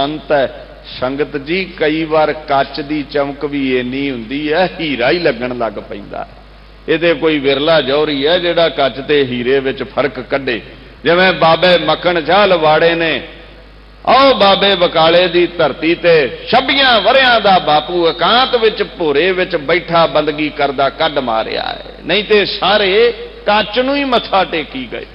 ਸੰਤ ਹੈ। ਸੰਗਤ ਜੀ, ਕਈ ਵਾਰ ਕੱਚ ਦੀ ਚਮਕ ਵੀ ਇੰਨੀ ਹੁੰਦੀ ਹੈ, ਹੀਰਾ ਹੀ ਲੱਗਣ ਲੱਗ ਪੈਂਦਾ। ਇਹਦੇ ਕੋਈ ਵਿਰਲਾ ਜੌਹਰੀ ਹੈ ਜਿਹੜਾ ਕੱਚ ਤੇ ਹੀਰੇ ਵਿੱਚ ਫ਼ਰਕ ਕੱਢੇ। ਜਿਵੇਂ ਬਾਬੇ ਮੱਖਣ ਸ਼ਾਹ ਲਵਾੜੇ ਨੇ, ਆਓ ਬਾਬੇ ਬਕਾਲੇ ਦੀ ਧਰਤੀ ਤੇ 26 ਵਰਿਆਂ ਦਾ ਬਾਪੂ ਇਕਾਂਤ ਵਿੱਚ ਭੋਰੇ ਵਿੱਚ ਬੈਠਾ ਬੰਦਗੀ ਕਰਦਾ ਕੱਢ ਮਾਰਿਆ ਹੈ। ਨਹੀਂ ਤੇ ਸਾਰੇ ਕੱਚ ਨੂੰ ਹੀ ਮੱਥਾ ਟੇਕੀ ਗਏ।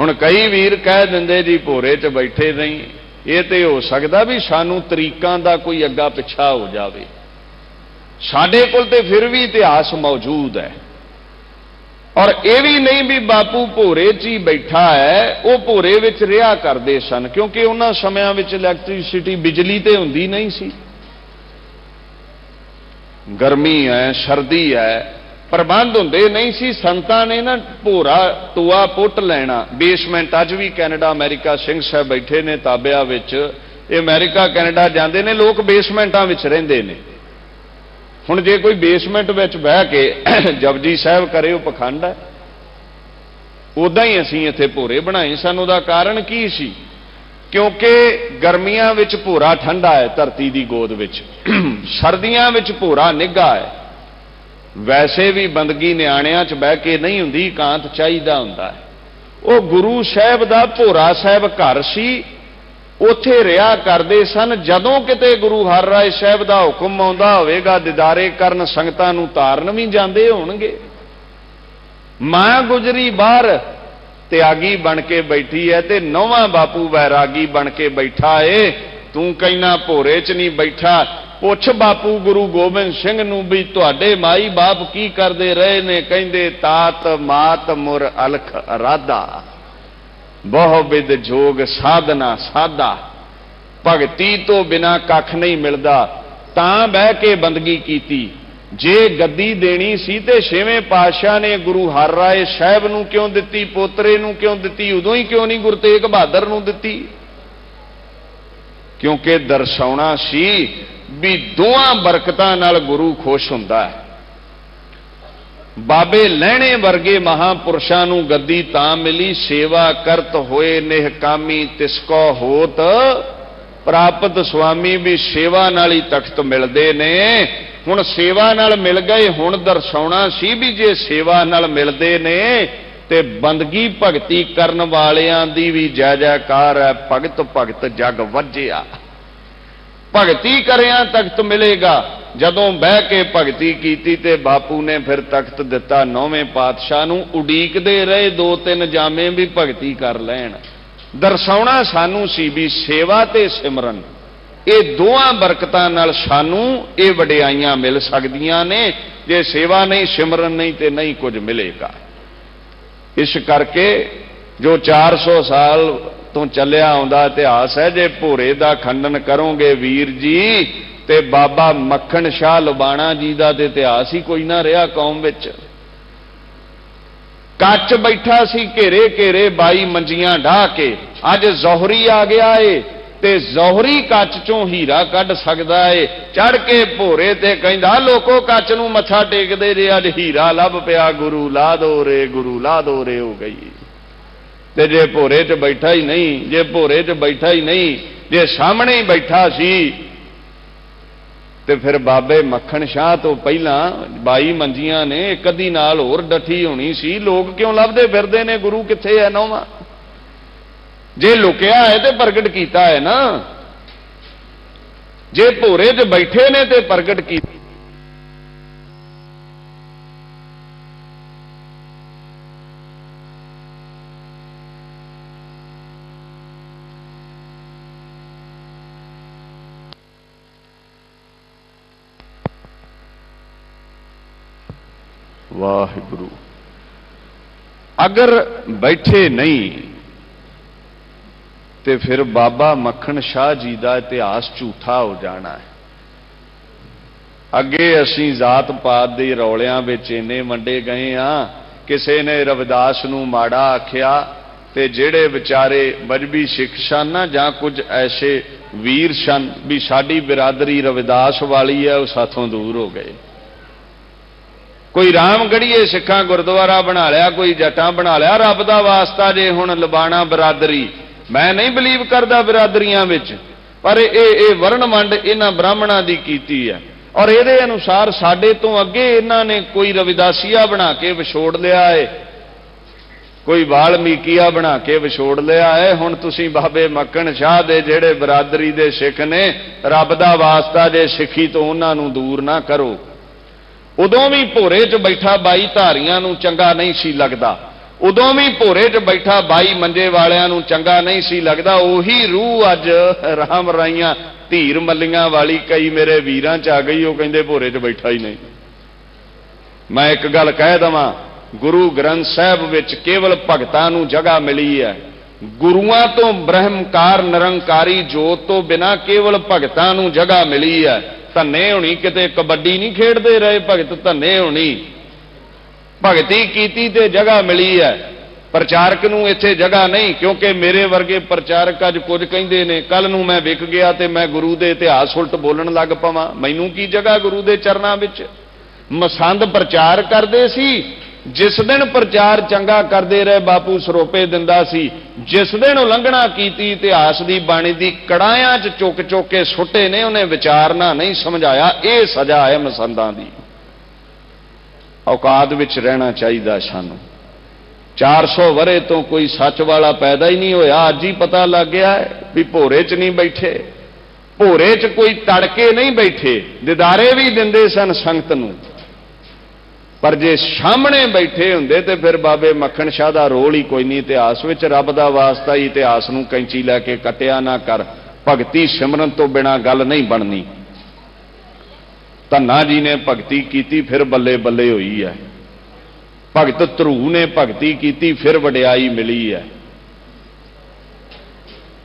ਹੁਣ ਕਈ ਵੀਰ ਕਹਿ ਦਿੰਦੇ ਜੀ ਭੋਰੇ 'ਚ ਬੈਠੇ ਨਹੀਂ। ਇਹ ਤੇ ਹੋ ਸਕਦਾ ਵੀ ਸਾਨੂੰ ਤਰੀਕਾਂ ਦਾ ਕੋਈ ਅੱਗਾ ਪਿੱਛਾ ਹੋ ਜਾਵੇ। ਸਾਡੇ ਕੋਲ ਤੇ ਫਿਰ ਵੀ ਇਤਿਹਾਸ ਮੌਜੂਦ ਹੈ। ਔਰ ਇਹ ਵੀ ਨਹੀਂ ਵੀ ਬਾਪੂ ਭੋਰੇ 'ਚ ਹੀ ਬੈਠਾ ਹੈ, ਉਹ ਭੋਰੇ ਵਿੱਚ ਰਿਹਾ ਕਰਦੇ ਸਨ, ਕਿਉਂਕਿ ਉਹਨਾਂ ਸਮਿਆਂ ਵਿੱਚ ਇਲੈਕਟ੍ਰਿਸਿਟੀ ਬਿਜਲੀ ਤੇ ਹੁੰਦੀ ਨਹੀਂ ਸੀ। ਗਰਮੀ ਹੈ, ਸਰਦੀ ਹੈ ਪ੍ਰਬੰਧ ਹੁੰਦੇ ਨਹੀਂ ਸੀ, ਸੰਤਾਂ ਨੇ ਨਾ ਭੋਰਾ ਟੂਆ ਪੁੱਟ ਲੈਣਾ। ਬੇਸਮੈਂਟ ਅੱਜ ਵੀ ਕੈਨੇਡਾ, ਅਮਰੀਕਾ, ਸਿੰਘ ਸਾਹਿਬ ਬੈਠੇ ਨੇ ਤਾਬਿਆ ਵਿੱਚ। ਇਹ ਅਮਰੀਕਾ, ਕੈਨੇਡਾ ਜਾਂਦੇ ਨੇ, ਲੋਕ ਬੇਸਮੈਂਟਾਂ ਵਿੱਚ ਰਹਿੰਦੇ ਨੇ। ਹੁਣ ਜੇ ਕੋਈ ਬੇਸਮੈਂਟ ਵਿੱਚ ਬਹਿ ਕੇ ਜਪਜੀ ਸਾਹਿਬ ਕਰੇ, ਉਹ ਪਖੰਡ ਹੈ। ਉਦਾਂ ਹੀ ਅਸੀਂ ਇੱਥੇ ਭੋਰੇ ਬਣਾਏ। ਸਨ ਉਹਦਾ ਕਾਰਨ ਕੀ ਸੀ? ਕਿਉਂਕਿ ਗਰਮੀਆਂ ਵਿੱਚ ਭੋਰਾ ਠੰਡਾ ਹੈ, ਧਰਤੀ ਦੀ ਗੋਦ ਵਿੱਚ। ਸਰਦੀਆਂ ਵਿੱਚ ਭੋਰਾ ਨਿੱਘਾ ਹੈ। ਵੈਸੇ ਵੀ ਬੰਦਗੀ ਨਿਆਣਿਆਂ 'ਚ ਬਹਿ ਕੇ ਨਹੀਂ ਹੁੰਦੀ, ਇਕਾਂਤ ਚਾਹੀਦਾ ਹੁੰਦਾ ਹੈ। ਉਹ ਗੁਰੂ ਸਾਹਿਬ ਦਾ ਭੋਰਾ ਸਾਹਿਬ ਘਰ ਸੀ, ਉੱਥੇ ਰਿਹਾ ਕਰਦੇ ਸਨ। ਜਦੋਂ ਕਿਤੇ ਗੁਰੂ ਹਰ ਹਰਿਰਾਏ ਸਾਹਿਬ ਦਾ ਹੁਕਮ ਆਉਂਦਾ ਹੋਵੇਗਾ, ਦਿਦਾਰੇ ਕਰਨ ਸੰਗਤਾਂ ਨੂੰ ਤਾਰਨ ਵੀ ਜਾਂਦੇ ਹੋਣਗੇ। ਮਾਂ ਗੁਜਰੀ ਬਾਹਰ ਤਿਆਗੀ ਬਣ ਕੇ ਬੈਠੀ ਹੈ ਤੇ ਨੌਵਾਂ ਬਾਪੂ ਵੈਰਾਗੀ ਬਣ ਕੇ ਬੈਠਾ ਏ। ਤੂੰ ਕਹਿਣਾ ਭੋਰੇ 'ਚ ਨਹੀਂ ਬੈਠਾ ਪੁੱਛ ਬਾਪੂ ਗੁਰੂ ਗੋਬਿੰਦ ਸਿੰਘ ਨੂੰ ਵੀ ਤੁਹਾਡੇ ਮਾਈ ਬਾਪ ਕੀ ਕਰਦੇ ਰਹੇ ਨੇ? ਕਹਿੰਦੇ, ਤਾਤ ਮਾਤ ਮੁਰ ਅਲਖ ਰਾਧਾ ਬਹੁ ਵਿਦ ਜੋਗ ਸਾਧਨਾ ਸਾਦਾ ਭਗਤੀ ਤੋਂ ਬਿਨਾ ਕੱਖ ਨਹੀਂ ਮਿਲਦਾ। ਤਾਂ ਬਹਿ ਕੇ ਬੰਦਗੀ ਕੀਤੀ। ਜੇ ਗੱਦੀ ਦੇਣੀ ਸੀ ਤੇ ਛੇਵੇਂ ਪਾਤਸ਼ਾਹ ਨੇ ਗੁਰੂ ਹਰ ਰਾਏ ਸਾਹਿਬ ਨੂੰ ਕਿਉਂ ਦਿੱਤੀ? ਪੋਤਰੇ ਨੂੰ ਕਿਉਂ ਦਿੱਤੀ? ਉਦੋਂ ਹੀ ਕਿਉਂ ਨਹੀਂ ਗੁਰੂ ਤੇਗ ਬਹਾਦਰ ਨੂੰ ਦਿੱਤੀ? ਕਿਉਂਕਿ ਦਰਸਾਉਣਾ ਸੀ ਵੀ ਦੋਹਾਂ ਬਰਕਤਾਂ ਨਾਲ ਗੁਰੂ ਖੁਸ਼ ਹੁੰਦਾ ਹੈ। ਬਾਬੇ ਲਹਿਣੇ ਵਰਗੇ ਮਹਾਪੁਰਸ਼ਾਂ ਨੂੰ ਗੱਦੀ ਤਾਂ ਮਿਲੀ, ਸੇਵਾ ਕਰਤ ਹੋਏ ਨਿਹਕਾਮੀ ਤਿਸਕੋ ਹੋਤ। ਪ੍ਰਾਪਤ ਸੁਆਮੀ ਵੀ ਸੇਵਾ ਨਾਲ ਹੀ ਤਖਤ ਮਿਲਦੇ ਨੇ। ਹੁਣ ਸੇਵਾ ਨਾਲ ਮਿਲ ਗਏ, ਹੁਣ ਦਰਸਾਉਣਾ ਸੀ ਵੀ ਜੇ ਸੇਵਾ ਨਾਲ ਮਿਲਦੇ ਨੇ, ਤੇ ਬੰਦਗੀ ਭਗਤੀ ਕਰਨ ਵਾਲਿਆਂ ਦੀ ਵੀ ਜੈ ਜੈਕਾਰ ਹੈ, ਭਗਤ ਭਗਤ ਜਗ ਵੱਜਿਆ। ਭਗਤੀ ਕਰਿਆ ਤਖਤ ਮਿਲੇਗਾ। ਜਦੋਂ ਬਹਿ ਕੇ ਭਗਤੀ ਕੀਤੀ ਤੇ ਬਾਪੂ ਨੇ ਫਿਰ ਤਖਤ ਦਿੱਤਾ ਨੌਵੇਂ ਪਾਤਸ਼ਾਹ ਨੂੰ। ਉਡੀਕਦੇ ਰਹੇ ਦੋ ਤਿੰਨ ਜਾਮੇ ਵੀ ਭਗਤੀ ਕਰ ਲੈਣ। ਦਰਸਾਉਣਾ ਸਾਨੂੰ ਸੀ ਵੀ ਸੇਵਾ ਤੇ ਸਿਮਰਨ। ਇਹ ਦੋਹਾਂ ਬਰਕਤਾਂ ਨਾਲ ਸਾਨੂੰ ਇਹ ਵਡਿਆਈਆਂ ਮਿਲ ਸਕਦੀਆਂ ਨੇ। ਜੇ ਸੇਵਾ ਨਹੀਂ, ਸਿਮਰਨ ਨਹੀਂ ਤੇ ਨਹੀਂ ਕੁਝ ਮਿਲੇਗਾ। ਇਸ ਕਰਕੇ ਜੋ 400 ਸਾਲ ਤੋਂ ਚੱਲਿਆ ਆਉਂਦਾ, ਇਤਿਹਾਸ ਹੈ, ਜੇ ਭੋਰੇ ਦਾ ਖੰਡਨ ਕਰੋਗੇ ਵੀਰ ਜੀ, ਤੇ ਬਾਬਾ ਮੱਖਣ ਸ਼ਾਹ ਲੁਬਾਣਾ ਜੀ ਦਾ ਤੇ ਇਤਿਹਾਸ ਹੀ ਕੋਈ ਨਾ ਰਿਹਾ ਕੌਮ ਵਿੱਚ। ਕੱਚ ਬੈਠਾ ਸੀ ਘੇਰੇ ਘੇਰੇ, ਬਾਈ ਮੰਜੀਆਂ ਢਾ ਕੇ। ਅੱਜ ਜ਼ੋਹਰੀ ਆ ਗਿਆ ਏ, ਤੇ ਜ਼ੋਹਰੀ ਕੱਚ ਚੋਂ ਹੀਰਾ ਕੱਢ ਸਕਦਾ ਏ। ਚੜ ਕੇ ਭੋਰੇ ਤੇ ਕਹਿੰਦਾ, ਲੋਕੋ, ਕੱਚ ਨੂੰ ਮੱਥਾ ਟੇਕਦੇ ਜੇ, ਅੱਜ ਹੀਰਾ ਲੱਭ ਪਿਆ, ਗੁਰੂ ਲਾ ਦੋ ਰੇ, ਗੁਰੂ ਲਾ ਦੋ ਰੇ, ਹੋ ਗਈ ਤੇ ਜੇ ਭੋਰੇ 'ਚ ਬੈਠਾ ਹੀ ਨਹੀਂ, ਜੇ ਭੋਰੇ 'ਚ ਬੈਠਾ ਹੀ ਨਹੀਂ, ਜੇ ਸਾਹਮਣੇ ਹੀ ਬੈਠਾ ਸੀ, ਤੇ ਫਿਰ ਬਾਬੇ ਮੱਖਣ ਸ਼ਾਹ ਤੋਂ ਪਹਿਲਾਂ ਬਾਈ ਮੰਜੀਆਂ ਨੇ ਇੱਕ ਅੱਧੀ ਨਾਲ ਹੋਰ ਡੱਠੀ ਹੋਣੀ ਸੀ। ਲੋਕ ਕਿਉਂ ਲੱਭਦੇ ਫਿਰਦੇ ਨੇ? ਗੁਰੂ ਕਿੱਥੇ ਹੈ ਨੌਵਾਂ? ਜੇ ਲੁਕਿਆ ਹੈ ਤੇ ਪ੍ਰਗਟ ਕੀਤਾ ਹੈ ਨਾ। ਜੇ ਭੋਰੇ 'ਚ ਬੈਠੇ ਨੇ ਤੇ ਪ੍ਰਗਟ ਕੀਤਾ। ਵਾਹਿਗੁਰੂ। ਅਗਰ ਬੈਠੇ ਨਹੀਂ, ਤੇ ਫਿਰ ਬਾਬਾ ਮੱਖਣ ਸ਼ਾਹ ਜੀ ਦਾ ਇਤਿਹਾਸ ਝੂਠਾ ਹੋ ਜਾਣਾ ਹੈ। ਅੱਗੇ ਅਸੀਂ ਜ਼ਾਤ ਪਾਤ ਦੇ ਰੌਲਿਆਂ ਵਿੱਚ ਇੰਨੇ ਵੰਡੇ ਗਏ ਆ ਕਿਸੇ ਨੇ ਰਵਿਦਾਸ ਨੂੰ ਮਾੜਾ ਆਖਿਆ, ਤੇ ਜਿਹੜੇ ਵਿਚਾਰੇ ਮਜਬੀ ਸਿੱਖ ਸਨ ਜਾਂ ਕੁਝ ਐਸੇ ਵੀਰ ਸਨ, ਵੀ ਸਾਡੀ ਬਿਰਾਦਰੀ ਰਵਿਦਾਸ ਵਾਲੀ ਹੈ, ਉਹ ਸਾਥੋਂ ਦੂਰ ਹੋ ਗਏ। ਕੋਈ ਰਾਮਗੜੀਏ ਸਿੱਖਾਂ ਗੁਰਦੁਆਰਾ ਬਣਾ ਲਿਆ, ਕੋਈ ਜਟਾਂ ਬਣਾ ਲਿਆ, ਰੱਬ ਦਾ ਵਾਸਤਾ ਜੇ ਹੁਣ ਲਬਾਣਾ ਬਰਾਦਰੀ। ਮੈਂ ਨਹੀਂ ਬਲੀਵ ਕਰਦਾ ਬਰਾਦਰੀਆਂ ਵਿੱਚ, ਪਰ ਇਹ ਇਹ ਵਰਣ ਵੰਡ ਇਹਨਾਂ ਬ੍ਰਾਹਮਣਾਂ ਦੀ ਕੀਤੀ ਹੈ। ਔਰ ਇਹਦੇ ਅਨੁਸਾਰ ਸਾਡੇ ਤੋਂ ਅੱਗੇ ਇਹਨਾਂ ਨੇ ਕੋਈ ਰਵਿਦਾਸੀਆ ਬਣਾ ਕੇ ਵਿਛੋੜ ਲਿਆ ਏ। ਕੋਈ ਵਾਲਮੀਕੀਆ ਬਣਾ ਕੇ ਵਿਛੋੜ ਲਿਆ ਹੈ ਹੁਣ ਤੁਸੀਂ ਬਾਬੇ ਮੱਕਣ ਸ਼ਾਹ ਦੇ ਜਿਹੜੇ ਬਰਾਦਰੀ ਦੇ ਸਿੱਖ ਨੇ, ਰੱਬ ਦਾ ਵਾਸਤਾ ਜੇ ਸਿੱਖੀ ਤੋਂ ਉਹਨਾਂ ਨੂੰ ਦੂਰ ਨਾ ਕਰੋ। ਉਦੋਂ ਵੀ ਭੋਰੇ 'ਚ ਬੈਠਾ ਬਾਈ ਧਾਰੀਆਂ ਨੂੰ ਚੰਗਾ ਨਹੀਂ ਸੀ ਲੱਗਦਾ। ਉਦੋਂ ਵੀ ਭੋਰੇ 'ਚ ਬੈਠਾ ਬਾਈ ਮੰਜੇ ਵਾਲਿਆਂ ਨੂੰ ਚੰਗਾ ਨਹੀਂ ਸੀ ਲੱਗਦਾ। ਉਹੀ ਰੂਹ ਅੱਜ ਰਾਮ ਰਾਈਆਂ ਧੀਰ ਮੱਲੀਆਂ ਵਾਲੀ ਕਈ ਮੇਰੇ ਵੀਰਾਂ 'ਚ ਆ ਗਈ। ਉਹ ਕਹਿੰਦੇ ਭੋਰੇ 'ਚ ਬੈਠਾ ਹੀ ਨਹੀਂ। ਮੈਂ ਇੱਕ ਗੱਲ ਕਹਿ ਦਵਾਂ, ਗੁਰੂ ਗ੍ਰੰਥ ਸਾਹਿਬ ਵਿੱਚ ਕੇਵਲ ਭਗਤਾਂ ਨੂੰ ਜਗ੍ਹਾ ਮਿਲੀ ਹੈ। ਗੁਰੂਆਂ ਤੋਂ ਬ੍ਰਹਮਕਾਰ ਨਿਰੰਕਾਰੀ ਜੋਤ ਤੋਂ ਬਿਨਾ ਕੇਵਲ ਭਗਤਾਂ ਨੂੰ ਜਗ੍ਹਾ ਮਿਲੀ ਹੈ। ਧੰਨੇ ਹੋਣੀ, ਕਿਤੇ ਕਬੱਡੀ ਨਹੀਂ ਖੇਡਦੇ ਰਹੇ ਭਗਤ ਧੰਨੇ ਹੋਣੀ। ਭਗਤੀ ਕੀਤੀ ਤੇ ਜਗ੍ਹਾ ਮਿਲੀ ਹੈ। ਪ੍ਰਚਾਰਕ ਨੂੰ ਇੱਥੇ ਜਗ੍ਹਾ ਨਹੀਂ, ਕਿਉਂਕਿ ਮੇਰੇ ਵਰਗੇ ਪ੍ਰਚਾਰਕ ਅੱਜ ਕੁਝ ਕਹਿੰਦੇ ਨੇ ਕੱਲ ਨੂੰ ਮੈਂ ਵਿਕ ਗਿਆ ਤੇ ਮੈਂ ਗੁਰੂ ਦੇ ਇਤਿਹਾਸ ਉਲਟ ਬੋਲਣ ਲੱਗ ਪਵਾਂ। ਮੈਨੂੰ ਕੀ ਜਗ੍ਹਾ ਗੁਰੂ ਦੇ ਚਰਨਾਂ ਵਿੱਚ? ਮਸੰਦ ਪ੍ਰਚਾਰ ਕਰਦੇ ਸੀ। ਜਿਸ ਦਿਨ ਪ੍ਰਚਾਰ ਚੰਗਾ ਕਰਦੇ ਰਹੇ ਬਾਪੂ ਸਰੋਪੇ ਦਿੰਦਾ ਸੀ, ਜਿਸ ਦਿਨ ਉਲੰਘਣਾ ਕੀਤੀ ਇਤਿਹਾਸ ਦੀ ਬਾਣੀ ਦੀ ਕੜਾਇਆਂ 'ਚ ਚੁੱਕ ਚੁੱਕ ਕੇ ਸੁੱਟੇ ਨੇ, ਉਹਨੇ ਵਿਚਾਰਨਾ ਨਹੀਂ ਸਮਝਾਇਆ, ਇਹ ਸਜ਼ਾ ਹੈ ਮਸੰਦਾਂ ਦੀ। ਔਕਾਤ ਵਿੱਚ ਰਹਿਣਾ ਚਾਹੀਦਾ ਸਾਨੂੰ। 400 ਵਰੇ ਤੋਂ ਕੋਈ ਸੱਚ ਵਾਲਾ ਪੈਦਾ ਹੀ ਨਹੀਂ ਹੋਇਆ, ਅੱਜ ਹੀ ਪਤਾ ਲੱਗ ਗਿਆ ਵੀ ਭੋਰੇ 'ਚ ਨਹੀਂ ਬੈਠੇ। ਭੋਰੇ 'ਚ ਕੋਈ ਤੜਕੇ ਨਹੀਂ ਬੈਠੇ, ਦਿਦਾਰੇ ਵੀ ਦਿੰਦੇ ਸਨ ਸੰਗਤ ਨੂੰ। ਪਰ ਜੇ ਸਾਹਮਣੇ ਬੈਠੇ ਹੁੰਦੇ ਤੇ ਫਿਰ ਬਾਬੇ ਮੱਖਣ ਸ਼ਾਹ ਦਾ ਰੋਲ ਹੀ ਕੋਈ ਨਹੀਂ ਇਤਿਹਾਸ ਵਿੱਚ। ਰੱਬ ਦਾ ਵਾਸਤਾ ਹੀ ਇਤਿਹਾਸ ਨੂੰ ਕੈਂਚੀ ਲੈ ਕੇ ਕਟਿਆ ਨਾ ਕਰ। ਭਗਤੀ ਸਿਮਰਨ ਤੋਂ ਬਿਨਾ ਗੱਲ ਨਹੀਂ ਬਣਨੀ। ਧੰਨਾ ਜੀ ਨੇ ਭਗਤੀ ਕੀਤੀ, ਫਿਰ ਬੱਲੇ ਬੱਲੇ ਹੋਈ ਹੈ। ਭਗਤ ਧਰੂ ਨੇ ਭਗਤੀ ਕੀਤੀ, ਫਿਰ ਵਡਿਆਈ ਮਿਲੀ ਹੈ।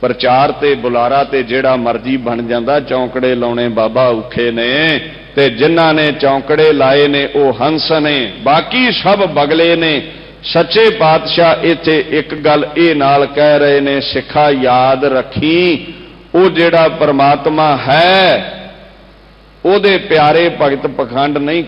ਪ੍ਰਚਾਰ ਤੇ ਬੁਲਾਰਾ ਤੇ ਜਿਹੜਾ ਮਰਜ਼ੀ ਬਣ ਜਾਂਦਾ, ਚੌਂਕੜੇ ਲਾਉਣੇ ਬਾਬਾ ਔਖੇ ਨੇ। ਤੇ ਜਿਨ੍ਹਾਂ ਨੇ ਚੌਂਕੜੇ ਲਾਏ ਨੇ, ਉਹ ਹੰਸ ਨੇ, ਬਾਕੀ ਸਭ ਬਗਲੇ ਨੇ। ਸੱਚੇ ਪਾਤਸ਼ਾਹ ਇੱਥੇ ਇੱਕ ਗੱਲ ਇਹ ਨਾਲ ਕਹਿ ਰਹੇ ਨੇ, ਸਿੱਖਾ ਯਾਦ ਰੱਖੀ, ਉਹ ਜਿਹੜਾ ਪਰਮਾਤਮਾ ਹੈ, ਉਹਦੇ ਪਿਆਰੇ ਭਗਤ ਪਖੰਡ ਨਹੀਂ